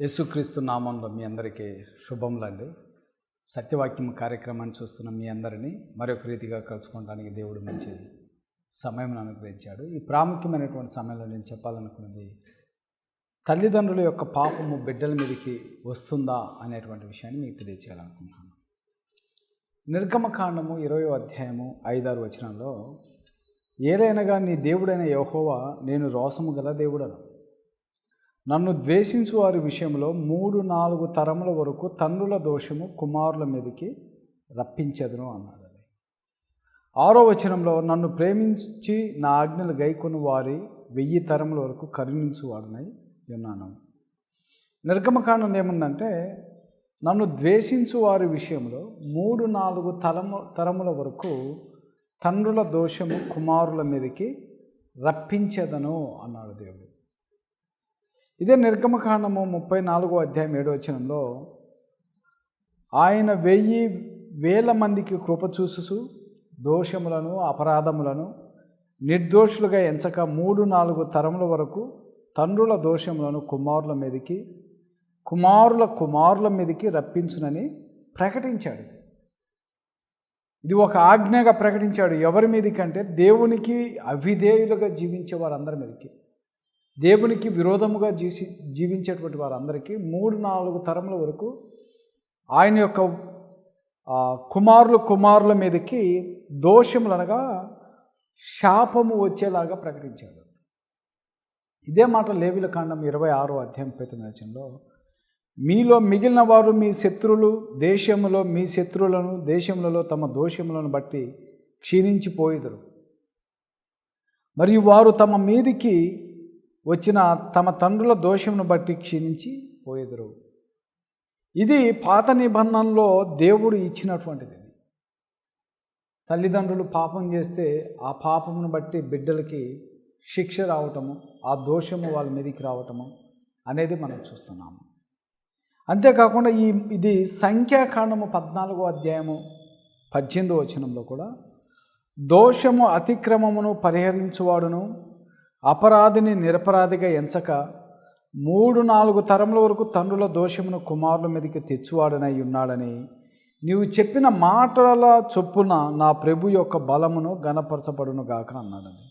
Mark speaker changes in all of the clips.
Speaker 1: యేసుక్రీస్తు నామంలో మీ అందరికీ శుభములండి. సత్యవాక్యం కార్యక్రమాన్ని చూస్తున్న మీ అందరినీ మరొక రీతిగా కలుసుకోవడానికి దేవుడు మంచి సమయం అనుగ్రహించాడు. ఈ ప్రాముఖ్యమైనటువంటి సమయంలో నేను చెప్పాలనుకున్నది తల్లిదండ్రుల యొక్క పాపము బిడ్డల మీదకి వస్తుందా అనేటువంటి విషయాన్ని మీకు తెలియచేయాలనుకుంటున్నాను. నిర్గమకాండము ఇరవై అధ్యాయము ఐదారు వచనంలో ఏలైనగా నీ దేవుడైన యహోవా నేను రోసము గల దేవుడను. నన్ను ద్వేషించు వారి విషయంలో మూడు నాలుగు తరముల వరకు తండ్రుల దోషము కుమారుల మీదకి రప్పించదును అన్నాడు ఆరో వచనంలో నన్ను ప్రేమించి నా ఆజ్ఞలు గైకొని వారి వెయ్యి తరముల వరకు కరుణించువాడనై ఉన్నాను. నిర్గమకాండం ఏముందంటే నన్ను ద్వేషించు వారి విషయంలో మూడు నాలుగు తరము తరముల వరకు తండ్రుల దోషము కుమారుల మీదకి రప్పించదను అన్నాడు దేవుడు. ఇదే నిర్గమకాండము ముప్పై నాలుగో అధ్యాయం ఏడో వచనంలో ఆయన వెయ్యి వేల మందికి కృప చూసు దోషములను అపరాధములను నిర్దోషులుగా ఎంచక మూడు నాలుగు తరముల వరకు తండ్రుల దోషములను కుమారుల మీదకి కుమారుల కుమారుల మీదకి రప్పించునని ప్రకటించాడు ఇది. ఇది ఒక ఆజ్ఞగా ప్రకటించాడు ఎవరి మీదకి అంటే దేవునికి అవిధేయులుగా జీవించే వారందరి మీదకి దేవునికి విరోధముగా జీసి జీవించేటువంటి వారందరికీ మూడు నాలుగు తరముల వరకు ఆయన యొక్క కుమారులు కుమారుల మీదకి దోషములు అనగా శాపము వచ్చేలాగా ప్రకటించాడు. ఇదే మాట లేవిల కాండం ఇరవై ఆరో అధ్యాయం ప్రతిమచంలో మీలో మిగిలిన వారు మీ శత్రులు దేశములో మీ శత్రువులను దేశములలో తమ దోషములను బట్టి క్షీణించిపోయిదరు. మరియు వారు తమ మీదికి వచ్చిన తమ తండ్రుల దోషమును బట్టి క్షీణించి పోయేదరు. ఇది పాత నిబంధనలో దేవుడు ఇచ్చినటువంటిది తల్లిదండ్రులు పాపం చేస్తే ఆ పాపమును బట్టి బిడ్డలకి శిక్ష రావటము ఆ దోషము వాళ్ళ మీదకి రావటము అనేది మనం చూస్తున్నాము. అంతేకాకుండా ఈ ఇది సంఖ్యాకాండము పద్నాలుగో అధ్యాయము పద్దెనిమిదో వచనంలో కూడా దోషము అతిక్రమమును పరిహరించువాడును అపరాధిని నిరపరాధిగా ఎంచక మూడు నాలుగు తరముల వరకు తండ్రుల దోషమును కుమారుల మీదకి తెచ్చువాడనై ఉన్నాడని నీవు చెప్పిన మాటల చొప్పున నా ప్రభు యొక్క బలమును గణపరచబడును గాక అన్నాడని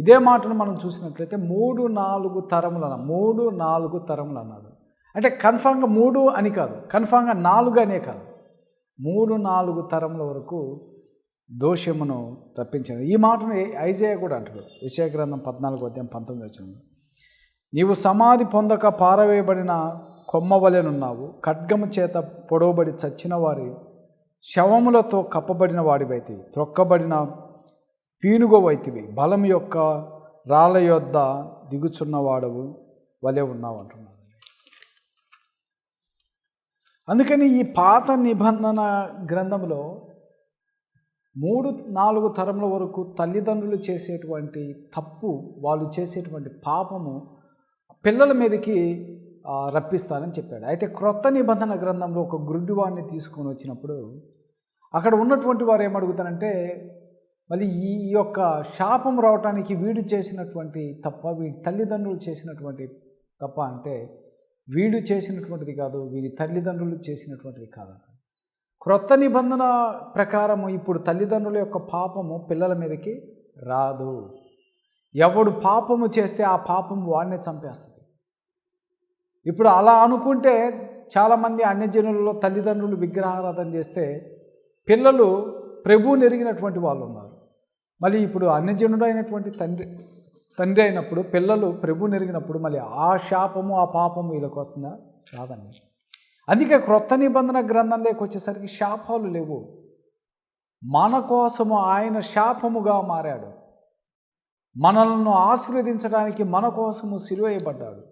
Speaker 1: ఇదే మాటను మనం చూసినట్లయితే మూడు నాలుగు తరములు అన్న మూడు నాలుగు తరములు అన్నాడు. అంటే కన్ఫామ్గా మూడు అని కాదు కన్ఫామ్గా నాలుగు అనే కాదు. మూడు నాలుగు తరముల వరకు దోషమును తప్పించను ఈ మాటను ఐజయ కూడా అంటాడు. విషయ గ్రంథం పద్నాలుగు అధ్యాయం పంతొమ్మిది వచ్చిన నీవు సమాధి పొందక పారవేయబడిన కొమ్మవలెనున్నావు ఖడ్గము చేత పొడవబడి చచ్చిన వారి శవములతో కప్పబడిన వాడివైతే త్రొక్కబడిన పీనుగోవైతివి. బలం యొక్క రాళ్ళ యొద్ద దిగుచున్న వాడవు వలె ఉన్నావు అంటున్నాడు. అందుకని ఈ పాత నిబంధన గ్రంథంలో మూడు నాలుగు తరముల వరకు తల్లిదండ్రులు చేసేటువంటి తప్పు వాళ్ళు చేసేటువంటి పాపము పిల్లల మీదకి రప్పిస్తానని చెప్పాడు. అయితే క్రొత్త నిబంధన గ్రంథంలో ఒక గుడ్డివాడిని తీసుకొని వచ్చినప్పుడు అక్కడ ఉన్నటువంటి వారు ఏమడుగుతారంటే మళ్ళీ ఈ యొక్క శాపం రావటానికి వీడు చేసినటువంటి తప్ప వీడి తల్లిదండ్రులు చేసినటువంటి తప్ప అంటే వీడు చేసినటువంటిది కాదు వీడి తల్లిదండ్రులు చేసినటువంటిది కాదు క్రొత్త నిబంధన ప్రకారము ఇప్పుడు తల్లిదండ్రుల యొక్క పాపము పిల్లల మీదకి రాదు. ఎవడు పాపము చేస్తే ఆ పాపము వాడినే చంపేస్తుంది. ఇప్పుడు అలా అనుకుంటే చాలామంది అన్యజనులలో తల్లిదండ్రులు విగ్రహారాధన చేస్తే పిల్లలు ప్రభువుని ఎరిగినటువంటి వాళ్ళు ఉన్నారు. మళ్ళీ ఇప్పుడు అన్యజనుడు అయినటువంటి తండ్రి తండ్రి అయినప్పుడు పిల్లలు ప్రభువుని ఎరిగినప్పుడు మళ్ళీ ఆ శాపము ఆ పాపము వీళ్ళకి వస్తుందా? రాదండి. అందుకే క్రొత్త నిబంధన గ్రంథంలోకి వచ్చేసరికి శాపాలు లేవు. మన కోసము ఆయన శాపముగా మారాడు. మనల్ని ఆశీర్వదించడానికి మన కోసము సిలువేయబడ్డాడు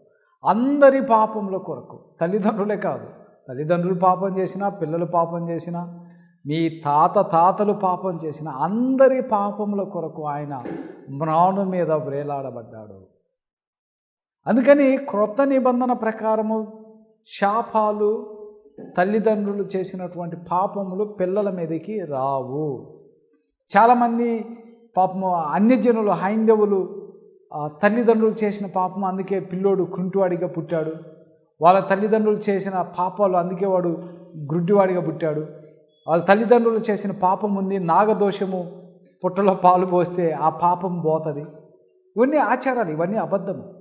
Speaker 1: అందరి పాపముల కొరకు. తల్లిదండ్రులే కాదు. తల్లిదండ్రులు పాపం చేసినా పిల్లలు పాపం చేసినా మీ తాత తాతలు పాపం చేసిన అందరి పాపముల కొరకు ఆయన మ్రాను మీద వ్రేలాడబడ్డాడు అందుకని క్రొత్త నిబంధన ప్రకారము శాపాలు తల్లిదండ్రులు చేసినటువంటి పాపములు పిల్లల మీదకి రావు. చాలామంది పాపము అన్యజనులు హైందవులు తల్లిదండ్రులు చేసిన పాపం అందుకే పిల్లోడు కుంటువాడిగా పుట్టాడు. వాళ్ళ తల్లిదండ్రులు చేసిన పాపాలు అందుకే వాడు గుడ్డివాడిగా పుట్టాడు. వాళ్ళ తల్లిదండ్రులు చేసిన పాపం ఉంది నాగదోషము పుట్టలో పాలు పోస్తే ఆ పాపం పోతుంది. ఇవన్నీ ఆచారాలు ఇవన్నీ అబద్ధము.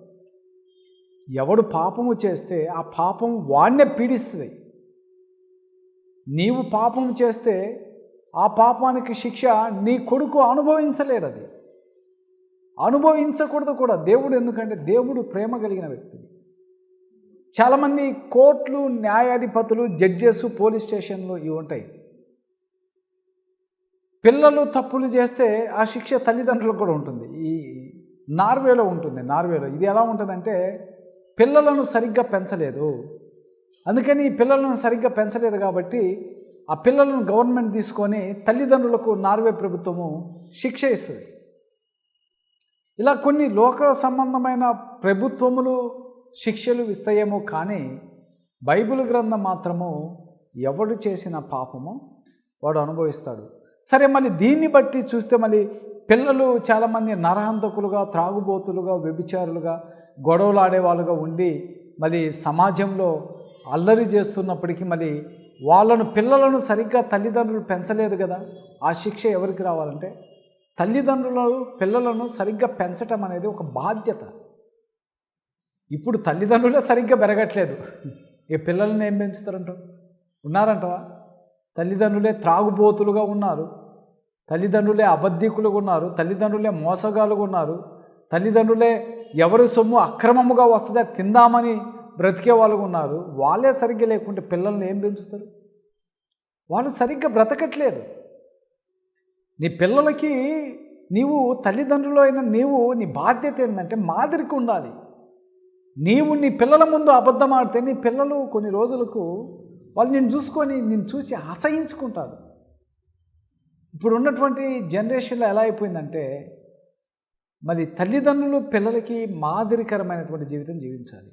Speaker 1: ఎవడు పాపము చేస్తే ఆ పాపం వాణ్ణే పీడిస్తుంది. నీవు పాపం చేస్తే ఆ పాపానికి శిక్ష నీ కొడుకు అనుభవించలేడు అది. అనుభవించకూడదు కూడా దేవుడు ఎందుకంటే దేవుడు ప్రేమ కలిగిన వ్యక్తి. చాలామంది కోర్టులు న్యాయాధిపతులు జడ్జెస్ పోలీస్ స్టేషన్లు ఇవి ఉంటాయి. పిల్లలు తప్పులు చేస్తే ఆ శిక్ష తల్లిదండ్రులకు కూడా ఉంటుంది. ఈ నార్వేలో ఉంటుంది నార్వేలో. ఇది ఎలా ఉంటుందంటే పిల్లలను సరిగ్గా పెంచలేదు. అందుకని ఈ పిల్లలను సరిగ్గా పెంచలేదు కాబట్టి ఆ పిల్లలను గవర్నమెంట్ తీసుకొని తల్లిదండ్రులకు నార్వే ప్రభుత్వము శిక్ష ఇస్తుంది. ఇలా కొన్ని లోక సంబంధమైన ప్రభుత్వములు శిక్షలు ఇస్తాయేమో కానీ బైబిల్ గ్రంథం మాత్రము ఎవడు చేసిన పాపము వాడు అనుభవిస్తాడు. సరే మళ్ళీ దీన్ని బట్టి చూస్తే మళ్ళీ పిల్లలు చాలామంది నరహంతకులుగా త్రాగుబోతులుగా వ్యభిచారులుగా గొడవలు ఆడేవాళ్ళుగా ఉండి మళ్ళీ సమాజంలో అల్లరి చేస్తున్నప్పటికీ మళ్ళీ వాళ్ళను పిల్లలను సరిగ్గా తల్లిదండ్రులు పెంచలేదు కదా. ఆ శిక్ష ఎవరికి రావాలంటే తల్లిదండ్రులు పిల్లలను సరిగ్గా పెంచటం అనేది ఒక బాధ్యత. ఇప్పుడు తల్లిదండ్రులే సరిగ్గా పెరగట్లేదు. ఈ పిల్లల్ని ఏం పెంచుతారంట? ఉన్నారంటవా? తల్లిదండ్రులే త్రాగుబోతులుగా ఉన్నారు. తల్లిదండ్రులే అబద్ధికులుగా ఉన్నారు. తల్లిదండ్రులే మోసగాలుగా ఉన్నారు. తల్లిదండ్రులే ఎవరి సొమ్ము అక్రమముగా వస్తుందో తిందామని బ్రతికే వాళ్ళు ఉన్నారు. వాళ్ళే సరిగ్గా లేకుంటే పిల్లల్ని ఏం పెంచుతారు? వాళ్ళు సరిగ్గా బ్రతకట్లేదు. నీ పిల్లలకి నీవు తల్లిదండ్రులు అయిన నీవు నీ బాధ్యత ఏంటంటే మాదిరికి ఉండాలి. నీవు నీ పిల్లల ముందు అబద్ధం ఆడితే నీ పిల్లలు కొన్ని రోజులకు వాళ్ళు నేను చూసుకొని నేను చూసి అసహించుకుంటారు. ఇప్పుడు ఉన్నటువంటి జనరేషన్లో ఎలా అయిపోయిందంటే మరి తల్లిదండ్రులు పిల్లలకి మాదిరికరమైనటువంటి జీవితం జీవించాలి.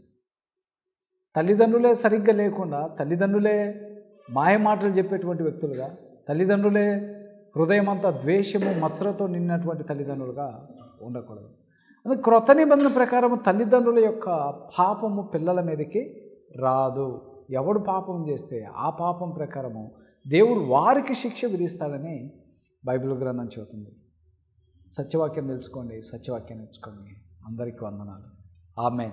Speaker 1: తల్లిదండ్రులే సరిగ్గా లేకుండా తల్లిదండ్రులే మాయ మాటలు చెప్పేటువంటి వ్యక్తులుగా తల్లిదండ్రులే హృదయం అంతా ద్వేషము మత్సరతో నిన్నటువంటి తల్లిదండ్రులుగా ఉండకూడదు. అది క్రొత్త నిబంధన ప్రకారం తల్లిదండ్రుల యొక్క పాపము పిల్లల మీదకి రాదు. ఎవడు పాపం చేస్తే ఆ పాపం ప్రకారము దేవుడు వారికి శిక్ష విధిస్తాడని బైబిల్ గ్రంథం చెబుతుంది. సత్యవాక్యం తెలుసుకోండి సత్యవాక్యం నేర్చుకోండి. అందరికీ వందనాలు. ఆమెన్.